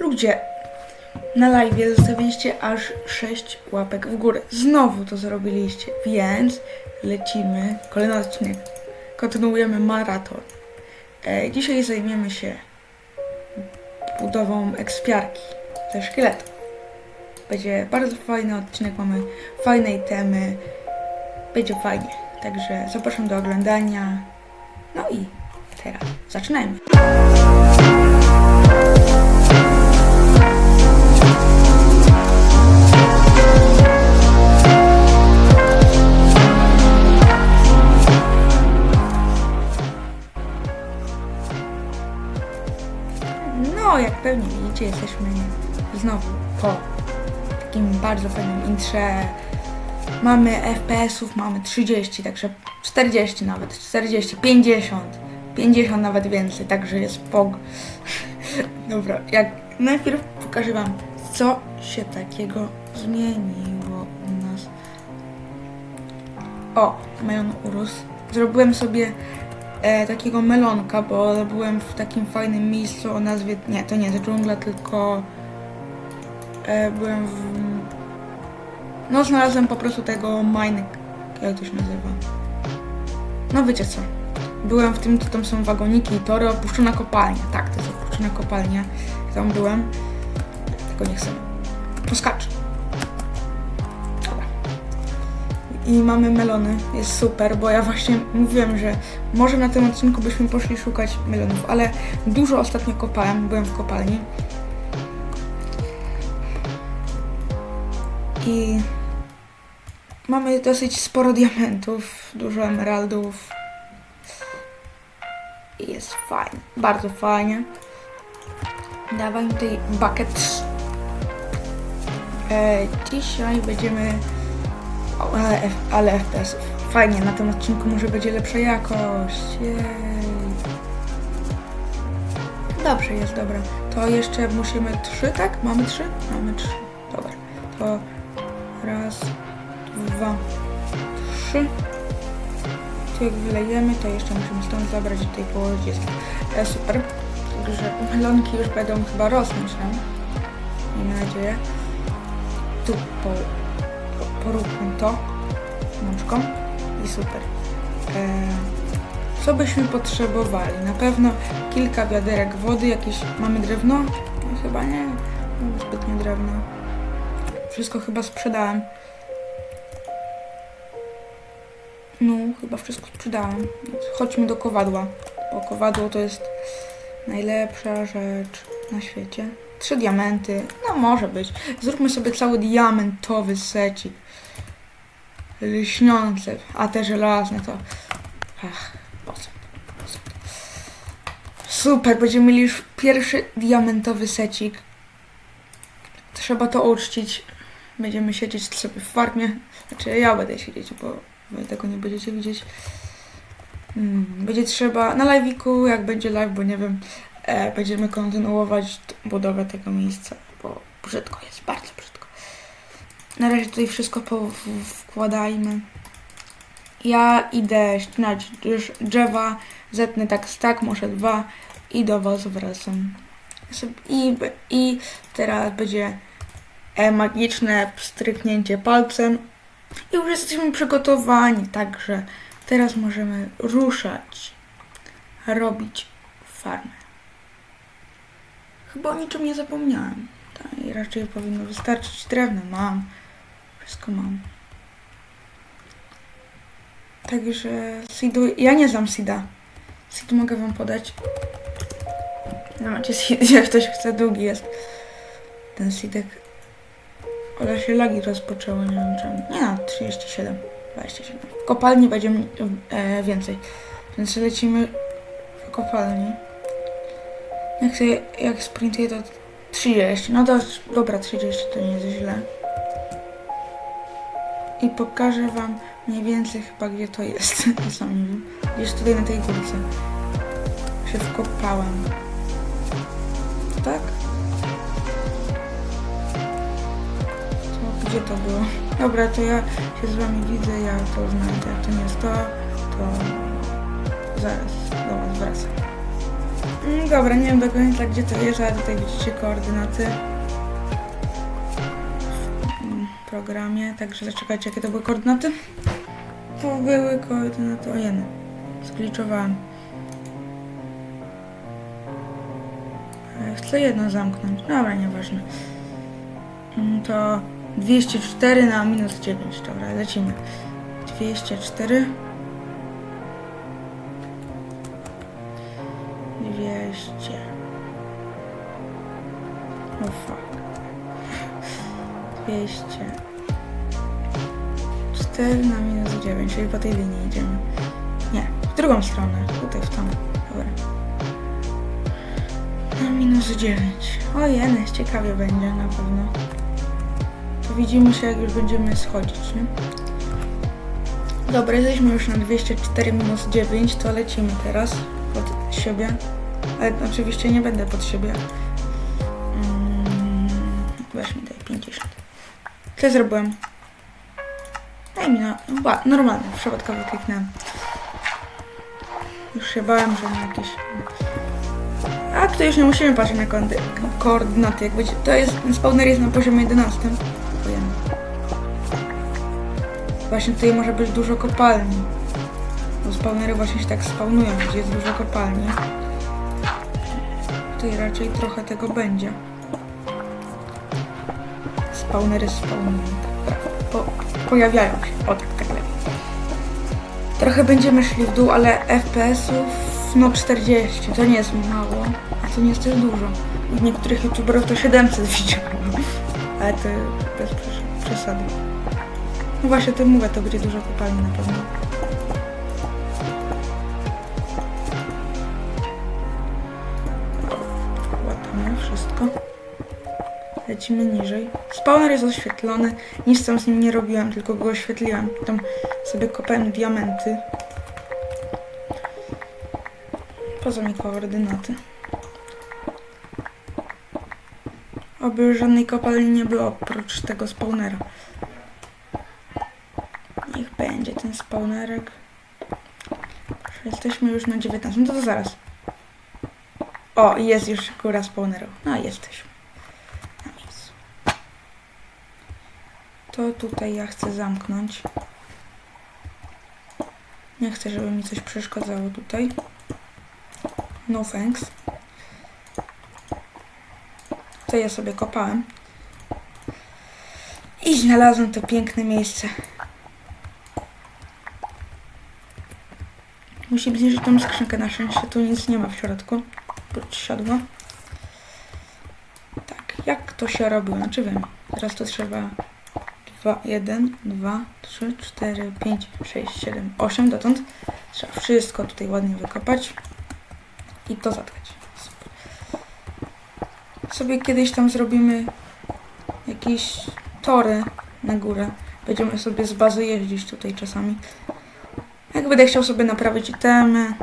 Ludzie, na live zostawiliście aż 6 łapek w górę. Znowu to zrobiliście, więc lecimy. Kolejny odcinek. Kontynuujemy maraton. E, dzisiaj zajmiemy się budową ekspiarki ze szkieletów. Będzie bardzo fajny odcinek, mamy fajnej temy. Będzie fajnie. Także zapraszam do oglądania. No i teraz zaczynajmy. Widzicie, jesteśmy znowu po takim bardzo fajnym intrze. Mamy FPS-ów, mamy 30, także 40 nawet, 40, 50, 50 nawet więcej, także jest pog. Dobra, jak najpierw pokażę Wam, co się takiego zmieniło u nas. O, melon urósł. Zrobiłem sobie e, takiego melonka, bo byłem w takim fajnym miejscu o nazwie, nie, to nie jest dżungla, tylko e, byłem w, no znalazłem po prostu tego mine, jak to się nazywa. No wiecie co, byłem w tym, to tam są wagoniki i tory, opuszczona kopalnia, tak, to jest opuszczona kopalnia, tam byłem, tylko nie chcę, poskacz. I mamy melony, jest super, bo ja właśnie mówiłem, że może na tym odcinku byśmy poszli szukać melonów, ale dużo ostatnio kopałem, byłem w kopalni. I mamy dosyć sporo diamentów, dużo emeraldów. I jest fajnie, bardzo fajnie. Dawaj mi tutaj bucket. E, dzisiaj będziemy... Ale, ale FPS. Fajnie, na tym odcinku może będzie lepsza jakość. Jej. Dobrze, jest dobra. To jeszcze musimy trzy, tak? Mamy trzy? Mamy trzy. Dobra. To raz, dwa, trzy. Tu jak wylejemy, to jeszcze musimy stąd zabrać i tutaj położyć. Jest e, super. Także melonki już będą chyba rosnąć nam. Miejmy nadzieję. Tu po, po, poróbmy to nóżką i super. E, co byśmy potrzebowali? Na pewno kilka wiaderek wody, jakieś... Mamy drewno? No, chyba nie. Mam zbytnie drewno. Wszystko chyba sprzedałem. No, chyba wszystko sprzedałem. Chodźmy do kowadła, bo kowadło to jest najlepsza rzecz na świecie. Trzy diamenty, no może być. Zróbmy sobie cały diamentowy secik. Lśniące, a te żelazne to... Ach, po co? Super, będziemy mieli już pierwszy diamentowy secik. Trzeba to uczcić. Będziemy siedzieć sobie w farmie. Znaczy ja będę siedzieć, bo wy tego nie będziecie widzieć. Mm, Będzie trzeba na live'iku, jak będzie live, bo nie wiem, będziemy kontynuować budowę tego miejsca, bo brzydko jest, bardzo brzydko. Na razie tutaj wszystko wkładajmy. Ja idę ścinać drz- drzewa, zetnę tak tak, może dwa i do was wracam. I, i teraz będzie e, magiczne pstryknięcie palcem i już jesteśmy przygotowani, także teraz możemy ruszać, robić farmę. Chyba o niczym nie zapomniałem. Tak, i raczej powinno wystarczyć. Drewno mam, wszystko mam. Także Sidu, ja nie znam Sida. Sid mogę wam podać. No macie Sid, jak ktoś chce, długi jest. Ten Sidek. Ale się lagi rozpoczęły, nie wiem czemu. Nie no, 37, 27. W kopalni będzie e, więcej. Więc lecimy w kopalni. Jak, sobie, jak sprintuję to 30. No to dobra, 30 to nie jest źle. I pokażę wam mniej więcej chyba gdzie to jest. Sam nie wiem. Gdzieś tutaj na tej górce. Się wkopałem. Tak? To gdzie to było? Dobra, to ja się z wami widzę, ja to znajdę. Jak to nie jest to, to zaraz was wracam. Mm, Dobra, nie wiem do końca gdzie to jest, ale tutaj widzicie koordynaty w programie, także zaczekajcie jakie to były koordynaty. To były koordynaty, o jeny, skliczowałem. E, Chcę jedno zamknąć, dobra, nieważne. Mm, To 204 na minus 9, dobra, lecimy. 204 200 O fuck 200 4 na minus 9, czyli po tej linii idziemy. Nie, w drugą stronę, tutaj w tą. Dobra. Na minus 9. O jeny, ciekawie będzie na pewno. To widzimy się jak już będziemy schodzić, nie? Dobra, jesteśmy już na 204 minus 9, to lecimy teraz pod siebie. Ale oczywiście nie będę pod siebie. Mm, weź mi daj 50. Co zrobiłem? Daj mi na... Ba, normalnie, przypadkowo kliknąłem. Już się bałem, że nie jakieś... A, to już nie musimy patrzeć na koordy- koordynaty, jak będzie... To jest... Spawner jest na poziomie 11. Ojej. Właśnie tutaj może być dużo kopalni. Bo spawnery właśnie się tak spawnują, gdzie jest dużo kopalni. Tutaj raczej trochę tego będzie. Spawnery spawnują. Tak, po, pojawiają się. O tak, tak lepiej. Trochę będziemy szli w dół, ale FPS-ów no 40. To nie jest mało, a to nie jest też dużo. U niektórych youtuberów to 700 widziałem. Ale to bez przes- przesady. No właśnie, to mówię, to będzie dużo kopalni na pewno. Lecimy niżej. Spawner jest oświetlony. Nic tam z nim nie robiłem, tylko go oświetliłem. Tam sobie kopałem diamenty. Poza mi koordynaty. Oby żadnej kopalni nie było oprócz tego spawnera. Niech będzie ten spawnerek. Jesteśmy już na 19. No to zaraz. O, jest już góra spawneru. No, jesteśmy. Na miejscu. To tutaj ja chcę zamknąć. Nie chcę, żeby mi coś przeszkadzało tutaj. No thanks. To ja sobie kopałem. I znalazłem to piękne miejsce. Musimy zniszczyć tą skrzynkę. Na szczęście tu nic nie ma w środku. Oprócz siodła. Tak, jak to się robi? Znaczy wiem. Teraz to trzeba 2, 1, 2, 3, 4, 5, 6, 7, 8 dotąd. Trzeba wszystko tutaj ładnie wykopać i to zatkać. Sobie kiedyś tam zrobimy jakieś tory na górę. Będziemy sobie z bazy jeździć tutaj czasami. Jak będę chciał sobie naprawić itemy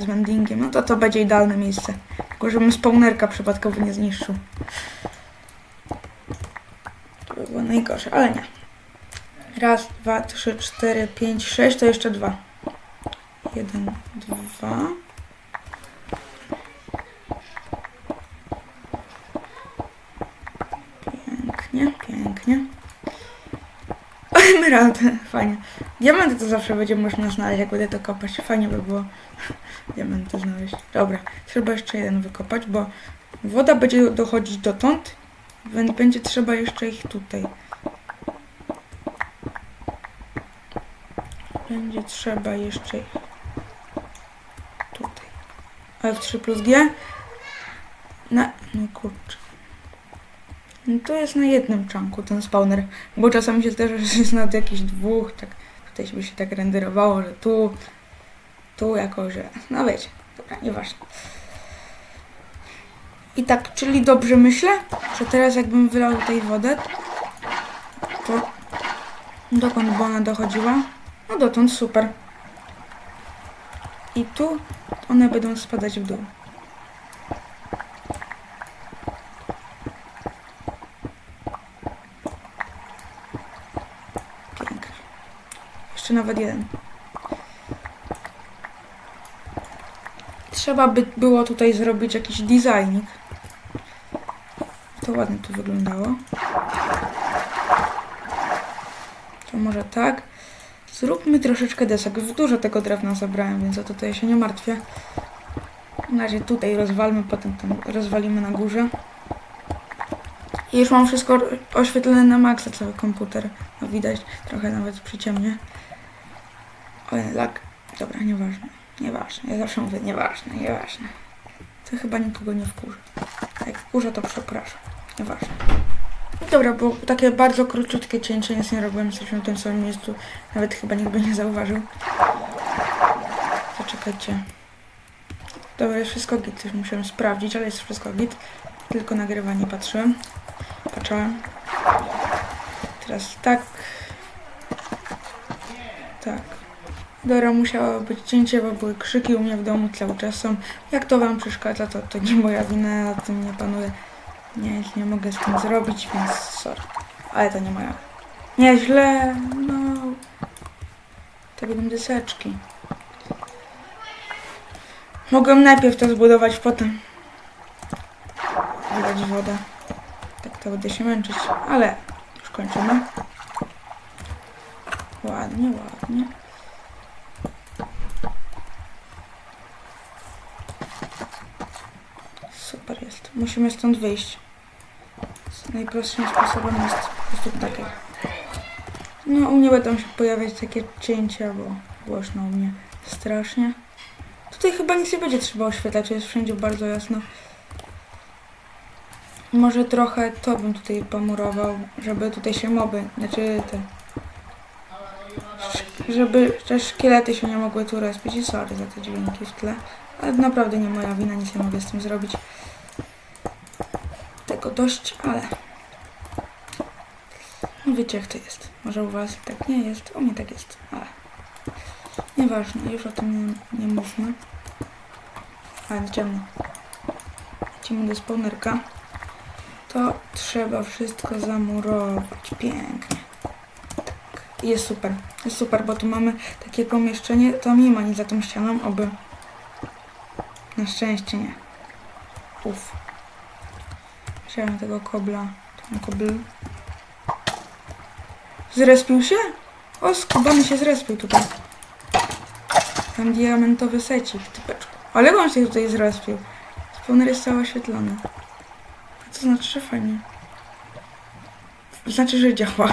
z mendingiem, no to to będzie idealne miejsce. Tylko żebym spawnerka przypadkowo nie zniszczył. To by było najgorsze, ale nie. Raz, dwa, trzy, cztery, pięć, sześć, to jeszcze dwa. Jeden, dwa. Pięknie, pięknie. Emeraldy, fajnie. Diamenty to zawsze będzie można znaleźć, jak będę to kopać. Fajnie by było diamenty znaleźć. Dobra, trzeba jeszcze jeden wykopać, bo woda będzie dochodzić dotąd, więc będzie trzeba jeszcze ich tutaj. Będzie trzeba jeszcze tutaj. F3 plus G. Na, no kurczę. No to jest na jednym czanku ten spawner, bo czasami się że jest na jakichś dwóch, tak tutaj by się tak renderowało, że tu, tu jako, że, no wiecie, dobra, nieważne. I tak, czyli dobrze myślę, że teraz jakbym wylał tutaj wodę, to dokąd by ona dochodziła? No dotąd, super. I tu one będą spadać w dół. Pięknie. Jeszcze nawet jeden. Trzeba by było tutaj zrobić jakiś designik. To ładnie tu wyglądało. To może tak. Zróbmy troszeczkę desek. Dużo tego drewna zabrałem, więc o to tutaj się nie martwię. Na razie tutaj rozwalmy, potem tam rozwalimy na górze. I już mam wszystko oświetlone na maksa, cały komputer. No widać, trochę nawet przyciemnie. Oj, lag. Dobra, nieważne. Nieważne. Ja zawsze mówię nieważne, nieważne. To chyba nikogo nie wkurzy. Jak wkurzę, to przepraszam. Nieważne. Dobra, bo takie bardzo króciutkie cięcie, nic nie robiłem, jesteśmy w tym samym miejscu. Nawet chyba nikt by nie zauważył. Zaczekajcie. Dobra, jest wszystko git, coś musiałem sprawdzić, ale jest wszystko git. Tylko nagrywanie patrzyłem. Patrzyłem. Teraz tak. Tak. Dobra, musiało być cięcie, bo były krzyki u mnie w domu cały czas są. Jak to wam przeszkadza, to, to nie moja wina, ja tym nie panuję. Nie, nie mogę z tym zrobić, więc sorry. Ale to nie moja. Nieźle, no. To będą deseczki. Mogłem najpierw to zbudować, potem wylać wodę. Tak to będę się męczyć, ale już kończymy. Ładnie, ładnie. Super jest. Musimy stąd wyjść. Najprostszym sposobem jest po prostu takie. No, u mnie będą się pojawiać takie cięcia, bo głośno u mnie strasznie. Tutaj chyba nic nie będzie trzeba oświetlać, jest wszędzie bardzo jasno. Może trochę to bym tutaj pomurował, żeby tutaj się moby, znaczy te... Żeby te szkielety się nie mogły tu respić i sorry za te dźwięki w tle. Ale naprawdę nie moja wina, nic nie mogę z tym zrobić. Dość, ale... No wiecie jak to jest. Może u was tak nie jest, u mnie tak jest, ale... Nieważne, już o tym nie, nie mówmy. Ale idziemy. Idziemy do spawnerka. To trzeba wszystko zamurować. Pięknie. Tak. Jest super. Jest super, bo tu mamy takie pomieszczenie. Tam nie ma nic za tą ścianą, oby. Na szczęście nie. Uff. Wziąłem tego kobla. Ten kobl. Zrespił się? O, skubany się zrespił tutaj. Tam diamentowy secik, typeczku. Ale on się tutaj zrespił. Spawner jest cały oświetlony. A to znaczy, że fajnie. Znaczy, że działa.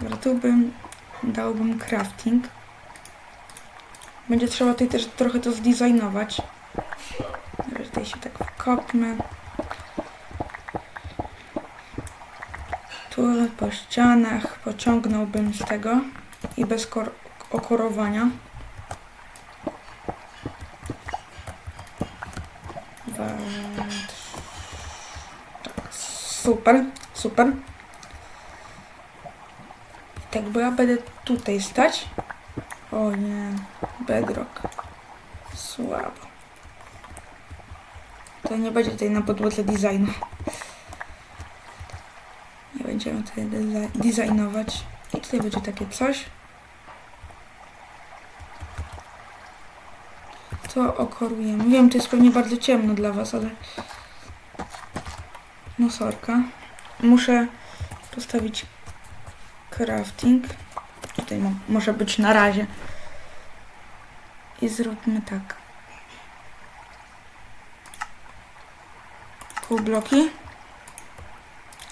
Dobra, tu bym dałbym crafting. Będzie trzeba tutaj też trochę to zdesignować. Dobra, tutaj się tak wkopmy. Po ścianach pociągnąłbym z tego i bez kor- okorowania. Tak, super, super. Tak, bo ja będę tutaj stać. O nie, bedrock. Słabo. To nie będzie tutaj na podłodze designu. Będziemy tutaj deza- designować. I tutaj będzie takie coś. To okorujemy. Wiem, to jest pewnie bardzo ciemno dla Was, ale... No sorka. Muszę postawić crafting. Tutaj mo- może być na razie. I zróbmy tak. Pół bloki.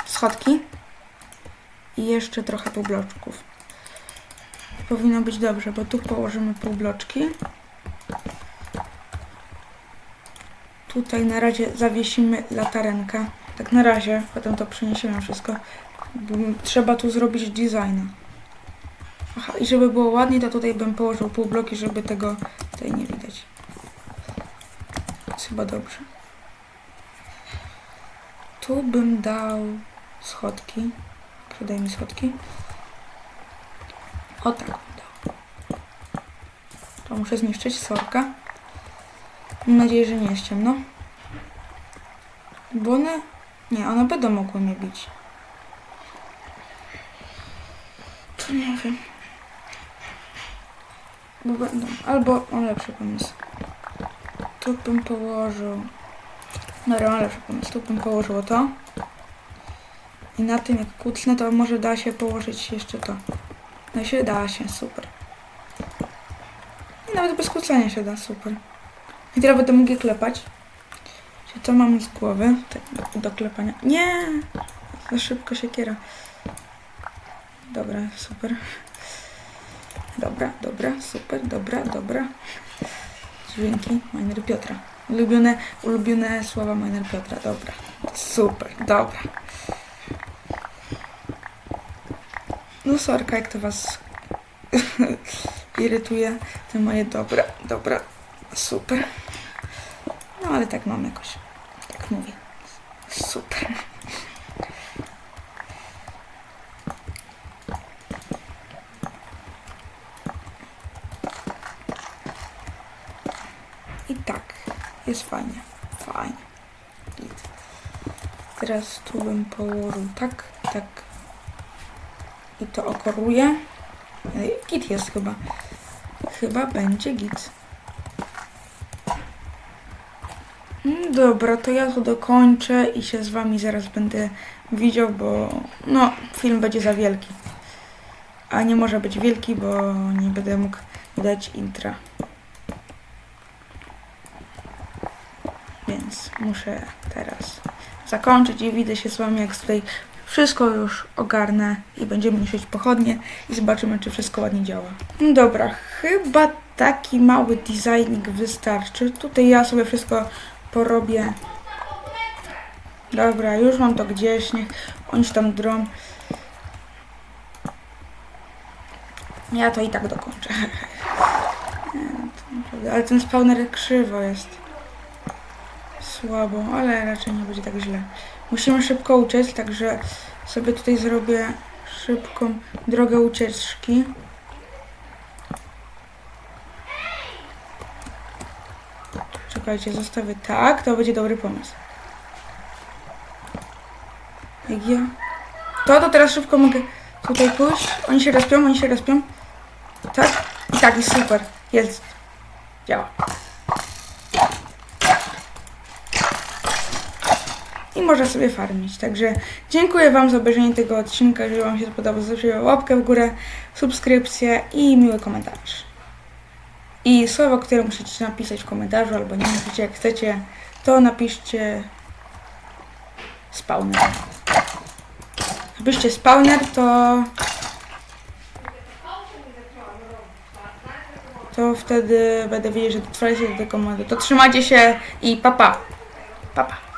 Schodki. I jeszcze trochę półbloczków. Powinno być dobrze, bo tu położymy półbloczki. Tutaj na razie zawiesimy latarenkę. Tak na razie, potem to przeniesiemy wszystko. Trzeba tu zrobić designa. Aha, i żeby było ładnie, to tutaj bym położył pół bloki, żeby tego tutaj nie widać. Jest chyba dobrze. Tu bym dał schodki. Przydaj mi schodki. O tak. To muszę zniszczyć sorka. Mam nadzieję, że nie jest ciemno. Bo one... Nie, one będą mogły mnie bić. To nie wiem. Bo będą. Albo mam lepszy pomysł. tu bym położył. Dobra, ale pomysł. Tu bym położyło to. I na tym jak kucnę, to może da się położyć jeszcze to. Da się, da się, super. I nawet bez kucania się da, super. I teraz będę mógł je klepać. To mam z głowy? Tak, do, do klepania. Nie! Za szybko się kiera. Dobra, super. Dobra, dobra, super, dobra, dobra. Dźwięki Miner Piotra. Ulubione, ulubione słowa Miner Piotra. Dobra. Super, dobra. No sorka, jak to was irytuje. Te moje dobra, dobra, super. No ale tak mam jakoś. Tak mówię. Super. I tak, jest fajnie, fajnie. Teraz tu bym położył tak, tak. I to okoruję. Ej, Git jest chyba. Chyba będzie git. Mm, Dobra, to ja to dokończę i się z wami zaraz będę widział, bo no, film będzie za wielki. A nie może być wielki, bo nie będę mógł dać intra. Więc muszę teraz zakończyć i widzę się z wami, jak tutaj wszystko już ogarnę i będziemy niszczyć pochodnie i zobaczymy, czy wszystko ładnie działa. No Dobra, chyba taki mały designik wystarczy. Tutaj ja sobie wszystko porobię. Dobra, już mam to gdzieś, niech oni tam drą. Ja to i tak dokończę. Ale ten spawner krzywo jest. Słabo, ale raczej nie będzie tak źle. Musimy szybko uciec, także sobie tutaj zrobię szybką drogę ucieczki. Czekajcie, zostawię tak, to będzie dobry pomysł. Jak ja... To, to teraz szybko mogę tutaj pójść. Oni się respią, oni się respią. Tak? I tak, jest super. Jest. Działa. Można sobie farmić. Także dziękuję Wam za obejrzenie tego odcinka. Jeżeli Wam się spodobał, zostawcie łapkę w górę, subskrypcję i miły komentarz. I słowo, które musicie napisać w komentarzu, albo nie napiszcie jak chcecie, to napiszcie spawner. Napiszcie spawner, to to wtedy będę wiedzieć, że dotrwaliście do tego modu. To trzymajcie się i papa. Papa.